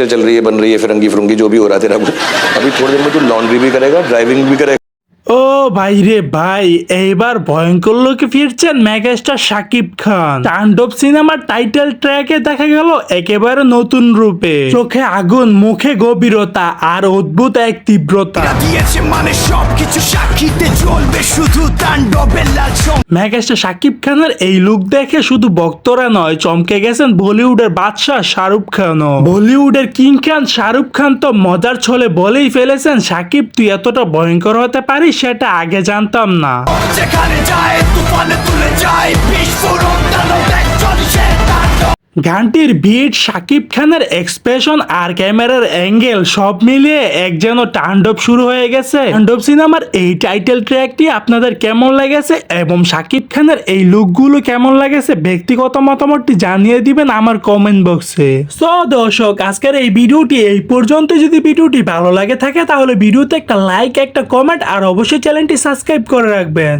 Picture चल रही है, बन रही है फिरंगी फिरंगी जो भी हो रहा है तेरा। अभी थोड़ी देर में तू लॉन्ड्री भी करेगा ड्राइविंग भी करेगा। ও ভাই রে ভাই এইবার ভয়ঙ্কর লোকে ফিরছেন মেগাস্টার শাকিব খান। তাণ্ডব সিনেমার টাইটেল ট্র্যাকে দেখা গেল একেবারে নতুন রূপে। চোখে আগুন মুখে গভীরতা আর অদ্ভুত এক তীব্রতা। দিয়েছে মানে সবকিছু সাক্ষীতে চলবে শুধু তাণ্ডবের লাল মেগাস্টার শাকিব খানের এই লুক দেখে শুধু ভক্তরা নয় চমকে গেছেন বলিউডের বাদশাহ শাহরুখ খানও। বলিউডের কিং খান শাহরুখ খান তো মজার ছলে বলেই ফেলেছেন শাকিব তুই এতটা ভয়ঙ্কর হতে পারিস সেটা আগে জানতাম না। যেখানে যায় তুফানে গানটির বিট শাকিব খানের এক্সপ্রেশন আর ক্যামেরার অ্যাঙ্গেল সব মিলিয়ে এক যেন তাণ্ডব শুরু হয়ে গেছে। তাণ্ডব সিনেমার এই টাইটেল ট্র্যাকটি আপনাদের কেমন লেগেছে এবং শাকিব খানের এই লুকগুলো কেমন লেগেছে ব্যক্তিগত মতামতটি জানিয়ে দিবেন আমার কমেন্ট বক্সে সো দর্শক, আজকের এই ভিডিওটি এই পর্যন্ত যদি ভিডিওটি ভালো লাগে থাকে, তাহলে ভিডিওতে একটা লাইক একটা কমেন্ট আর অবশ্যই চ্যানেলটি সাবস্ক্রাইব করে রাখবেন।